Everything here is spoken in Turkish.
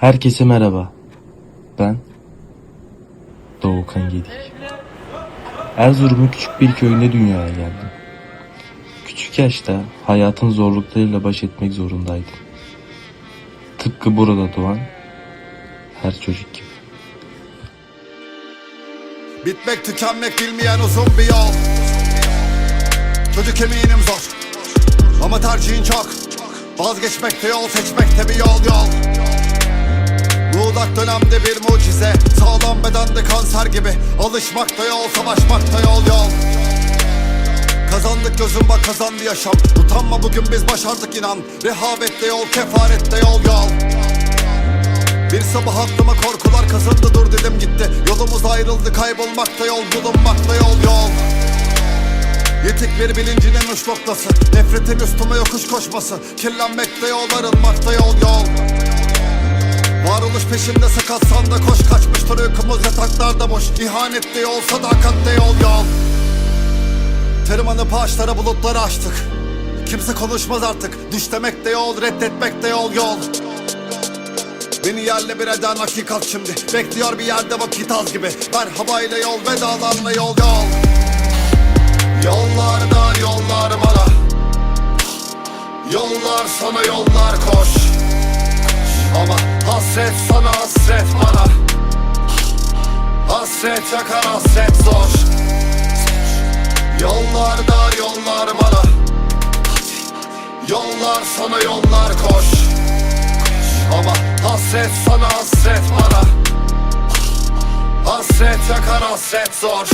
Herkese merhaba. Ben Doğukan Gedik. Erzurum'un küçük bir köyünde dünyaya geldim. Küçük yaşta hayatın zorluklarıyla baş etmek zorundaydım. Tıpkı burada doğan her çocuk gibi. Bitmek tükenmek bilmeyen uzun bir yol Çocuk eminim zor Ama tercihin çok Vazgeçmekte yol seçmekte bir yol yol Muğlak dönemde bir mucize. Sağlam bedende kanser gibi. Alışmakta yol savaşmakta yol yol. Kazandık gözüm bak kazandı yaşam. Utanma bugün biz başardık inan. Rehavette yol kefarette yol yol. Bir sabah aklıma korkular kazındı dur dedim gitti. Yolumuz ayrıldı kaybolmakta yol bulunmakta yol yol. Yitik bir bilincinin uç noktası. Nefretin üstüme yokuş koşması. Kirlenmekte yol arınmakta yol yol Varoluş peşinde sakatsan da koş Kaçmıştır uykumuz yataklarda boş. İhanette yol sadakatte yol yol. Tırmanıp ağaçlara bulutları açtık. Kimse konuşmaz artık. Düş demek de yol reddetmek de yol yol. Beni yerle bir eden hakikat şimdi. Bekliyor bir yerde vakit az gibi. Merhabayla yol vedalarla yol yol hasret sana hasret bana. Hasret yakar hasret zor. Yollarda yollar bana. Yollar sana yollar koş. Ama hasret sana hasret bana. Hasret yakar hasret zor